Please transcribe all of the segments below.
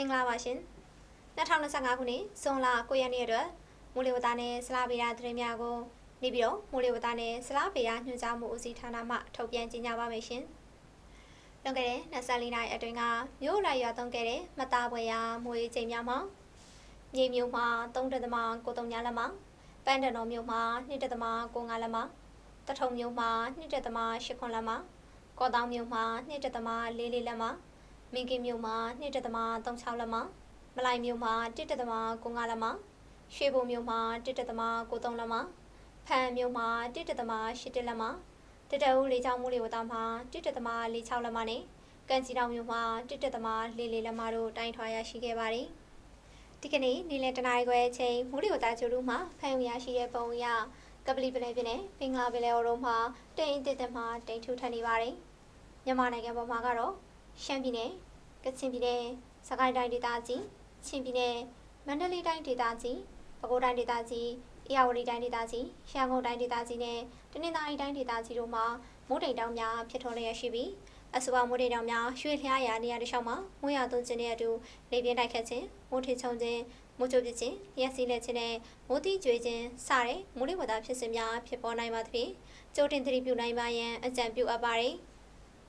မင်္ဂလာပါရှင်2025ခုနှစ်ဇွန်လ9ရက်နေ့အတွက်မိုးလေဝသနဲ့ဆလားဗေဒသတင်းများကိုနေပြီးတော့မိုးလေဝသနဲ့ဆလားဗေဒညွှန်ကြားမှုဦးစီးဌာနမှထုတ်ပြန်ကြေညာပါမယ်ရှင်လွန်ခဲ့တဲ့24နာရီအတွင်းကမြို့လိုက်ရွာသွန်းခဲ့တဲ့မသားပွဲရာမိုးရေချိန်များမှာမြေမြို့မှာ3.93ညလက်မှာပန်းတနော်မြို့မှာ2.95လက်မှာတထုံမြို့မှာ2.8လက်မှာကော့တောင်မြို့မှာ2.44လက်မှာ မင်းကင်းမြို့မှာ2.36လက်မှာမလိုက်မြို့မှာ1.95လက်မှာရွှေဘုံမြို့မှာ1.93လက်မှာဖန်မြို့မှာ1.8လက်မှာတတအူးလေးချောင်းမိုးလေဝသမှာ1.46လက်မှာနဲ့ကန်စီတောင်မြို့မှာ1.44လက်မှာတို့တိုင်းထွာရရှိခဲ့ပါတယ်ဒီကနေ့နေ့လယ်တနာရီခွဲအချိန်မိုးလေဝသကျိုးတို့မှာဖန်ရရှိတဲ့ပုံအရကပလီပလဲပြင်းနဲ့ပင်္ဂလာပလဲအော်တို့မှာတိမ်အစ်တစ်မှာတိမ်ထူထပ်နေပါတယ်မြန်မာနိုင်ငံပေါ်မှာကတော့ ရှမ်းပြည်နယ်ကချင်ပြည်နယ်စကိုင်းတိုင်းဒေသကြီးချင်းပြည်နယ်မန္တလေးတိုင်းဒေသကြီးပဲခူးတိုင်းဒေသကြီးအေရဝတီတိုင်းဒေသကြီးရန်ကုန်တိုင်းဒေသကြီးနဲ့တနင်္သာရီတိုင်းဒေသကြီးတို့မှာမိုးတိမ်တောင်များဖြစ်ထွန်းလျက်ရှိပြီးအဆိုပါမိုးတိမ်တောင်များရွှေလျားရာနေရာတစ်လျှောက်မှာမိုးရွာသွန်းခြင်းတဲ့အတူလေပြင်းတိုက်ခတ်ခြင်းမိုးထချုံခြင်းမိုးကြိုပစ်ခြင်းရက်စီလက်ခြင်းနဲ့မိုးတိကျွေခြင်းစတဲ့မိုးလေဝသဖြစ်စဉ်များဖြစ်ပေါ်နိုင်ပါသဖြင့်ကြိုတင်သတိပြုနိုင်ပါရန်အကြံပြုအပ်ပါတယ်။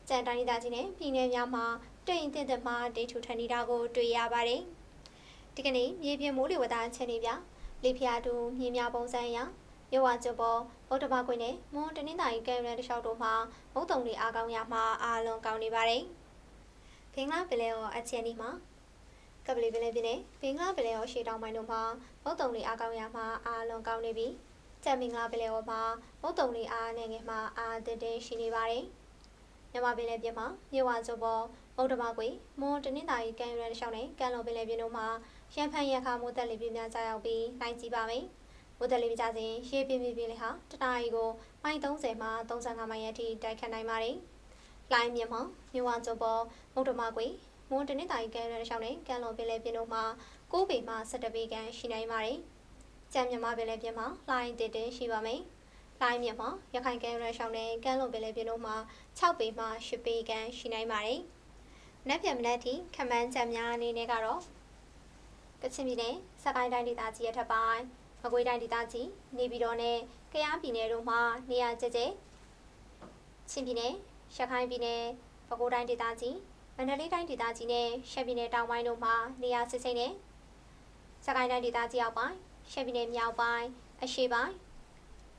ကြံတိုင်းဒေသကြီးနဲ့ပြည်내များမှာတိမ်တင်တဲ့မှာဒိတ်ထူထန်နေတာကိုတွေ့ရပါတယ်။ဒီကနေ့မြေပြင်မိုးလေဝသအခြေအနေပြလေဖျားတူမြေများပုံစံအရရွာကျွပေါ်ဗုဒ္ဓဘာကွင်းနဲ့မွန်တနင်္သာရီကံရန်တလျှောက်တို့မှာမုတ်တုံတွေအားကောင်းရမှာအားလုံးကောင်းနေပါတယ်။ဘင်္ဂလားပလဲရောအခြေအနေမှာကပလီပလဲပြည်နယ်ဘင်္ဂလားပလဲရောရှေ့တောင်ပိုင်းတို့မှာမုတ်တုံတွေအားကောင်းရမှာအားလုံးကောင်းနေပြီးကြံမင်္ဂလာပလဲရောမှာမုတ်တုံတွေအားနေငယ်မှာအားတင်းတင်းရှိနေပါတယ်။ မြန်မာပင်လယ်ပြင်မှာမြေဝါကျွပေါ်ဗုဒ္ဓဘာကွေမွန်တနင်္သာရီကံရန်တလျှောက်နဲ့ကံလုံပင်လယ်ပြင်တို့မှာရန်ဖန်ရခါမိုးတက်လေပြင်းများကြာရောက်ပြီးနိုင်ကြည့်ပါမယ်။မိုးတက်လေပြကြစဉ်ရေပြင်းပြင်းပြင်းလေးဟာတနာရီကိုမိုင်30မှ35မိုင်အထိတိုက်ခတ်နိုင်ပါတယ်။လိုင်းမြမှာမြဝကျွပေါ်မုတ်တမကွေမွန်တနင်္သာရီကံရန်ရှောင်းနဲ့ကံလုံပင်လယ်ပြင်တို့မှာ9ပေမှ17ပေခန့်ရှိနိုင်ပါတယ်။ကြံမြန်မာပင်လယ်ပြင်မှာလိုင်းတစ်တင်းရှိပါမယ်။ လိုင်းမြမှာရခိုင်ကံရန်ရှောင်းနဲ့ကံလုံပင်လယ်ပြင်တို့မှာ6ပေမှ10ပေခန့်ရှိနိုင်ပါတယ်။နက်ပြန်မနက်ထိခမန်းကြံများအနေနဲ့ကတော့ကချင်ပြည်နယ်စကိုင်းတိုင်းဒေသကြီးရထပ်ပိုင်းမကွေးတိုင်းဒေသကြီးနေပြည်တော်နဲ့ကယားပြည်နယ်တို့မှာနေရာကျကျချင်းပြည်နယ်ရခိုင်ပြည်နယ်ပဲခူးတိုင်းဒေသကြီးမန္တလေးတိုင်းဒေသကြီးနဲ့ရှမ်းပြည်နယ်တောင်ပိုင်းတို့မှာနေရာစစ်စိမ့်နဲ့စကိုင်းတိုင်းဒေသကြီးအောက်ပိုင်းရှမ်းပြည်နယ်မြောက်ပိုင်းအရှေ့ပိုင်း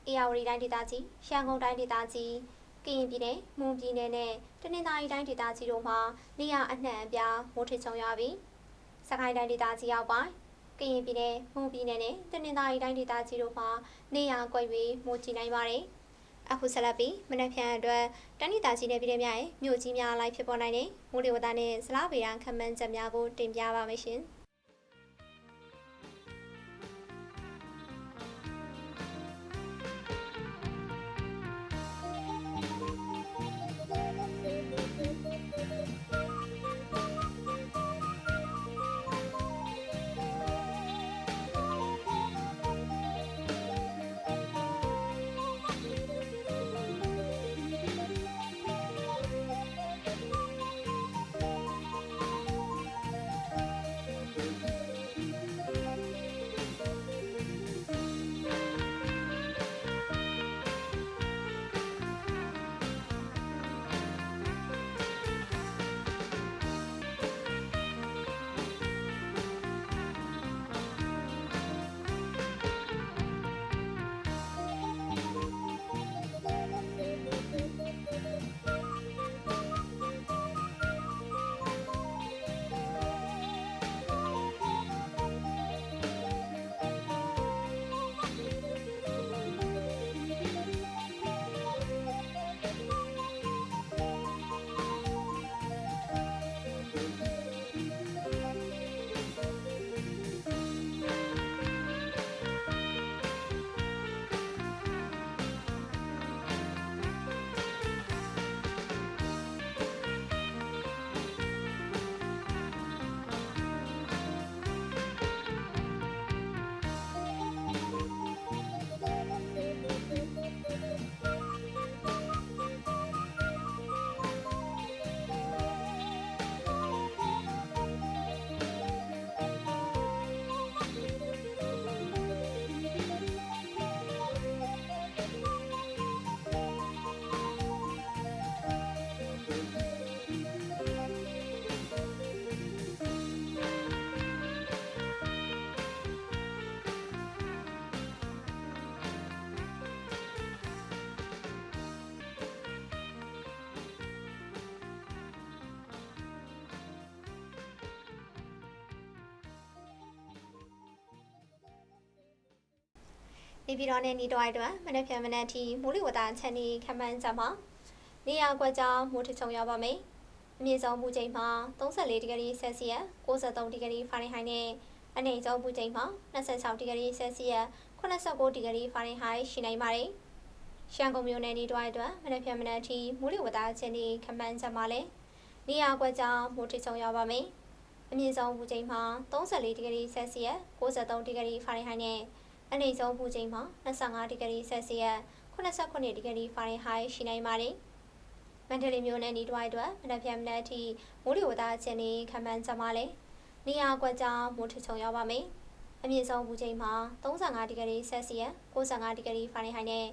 အေရဝတီတိုင်းဒေသကြီးရန်ကုန်တိုင်းဒေသကြီးကရင်ပြည်နယ်မွန်ပြည်နယ်နဲ့တနင်္သာရီတိုင်းဒေသကြီးတို့မှာနေရာအနှံ့အပြားမိုးထချုံရပြီးစကိုင်းတိုင်းဒေသကြီးအောက်ပိုင်းကရင်ပြည်နယ်မွန်ပြည်နယ်နဲ့တနင်္သာရီတိုင်းဒေသကြီးတို့မှာနေရာကွက်၍မိုးကြီးနိုင်ပါတယ်။အခုဆက်လက်ပြီးမနက်ဖြန်အတွက်တနိတာကြီးနယ်ပြည်နယ်များရဲ့မြို့ကြီးများလိုက်ဖြစ်ပေါ်နိုင်တဲ့မိုးလေဝသနဲ့ဇလားဗေဒခန့်မှန်းချက်များကိုတင်ပြပါမယ်ရှင်။ နေပြည်တော်နဲ့နေတော်အတွက်မနေ့ဖြန်မနေ့ထိမိုးလေဝသချန်နေခန့်မှန်းကြမှာနေရာကွက်ကြောင်းမိုးထချုံရောက်ပါမယ်။အမြင့်ဆုံးပူချိန်မှာ34ဒီဂရီဆယ်စီယပ်63ဒီဂရီဖာရင်ဟိုက်နဲ့အနိမ့်ဆုံးပူချိန်မှာ26ဒီဂရီဆယ်စီယပ်89ဒီဂရီဖာရင်ဟိုက်ရှိနိုင်ပါတယ်။ရှမ်းကုန်းမြို့နယ်နေတော်အတွက်မနေ့ဖြန်မနေ့ထိမိုးလေဝသချန်နေခန့်မှန်းကြမှာလဲနေရာကွက်ကြောင်းမိုးထချုံရောက်ပါမယ်။အမြင့်ဆုံးပူချိန်မှာ34ဒီဂရီဆယ်စီယပ်63ဒီဂရီဖာရင်ဟိုက်နဲ့ အနိမ့်ဆုံးပူချိန်မှာ25ဒီဂရီဆယ်စီယပ်89ဒီဂရီဖာရင်ဟိုက်ရှိနိုင်ပါတယ်။မန္တလေးမြို့နယ်ဤတွိုင်းအတွက်မနက်ဖြန်မနက်အထိမိုးလေဝသအခြေအနေခံမှန်းကြမှာလဲ။နေရာကွက်ကြောင်းမိုးထချုံရောက်ပါမယ်။အမြင့်ဆုံးပူချိန်မှာ35ဒီဂရီဆယ်စီယပ်95ဒီဂရီဖာရင်ဟိုက်နဲ့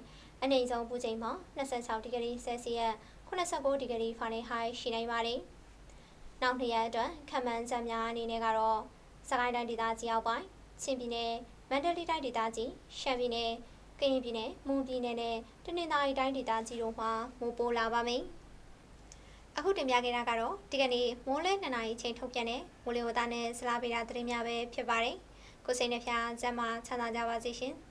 အနိမ့်ဆုံးပူချိန်မှာ26ဒီဂရီဆယ်စီယပ်89ဒီဂရီဖာရင်ဟိုက်ရှိနိုင်ပါတယ်။နောက်နှစ်ရက်အတွက်ခံမှန်းချက်များအနေနဲ့ကတော့စကိုင်းတိုင်းဒေသကြီးအောက်ပိုင်းချင်းပြည်နယ် မန္တလေးတိုင်းဒေသကြီးရှမ်းပြည်နယ်ကရင်ပြည်နယ်မွန်ပြည်နယ်နဲ့တနင်္သာရီတိုင်းဒေသကြီးတို့မှာမိုးပိုလာပါမယ်။အခုတင်ပြခဲ့တာကတော့ဒီကနေ့မိုးလဲ2နာရီချိန်ထုတ်ပြန်တဲ့မိုးလေဝသနဲ့ဇလားဗေဒသတင်းများပဲဖြစ်ပါတယ်။ကိုစိတ်နှဖျားစမ်းမချမ်းသာကြပါစေရှင်။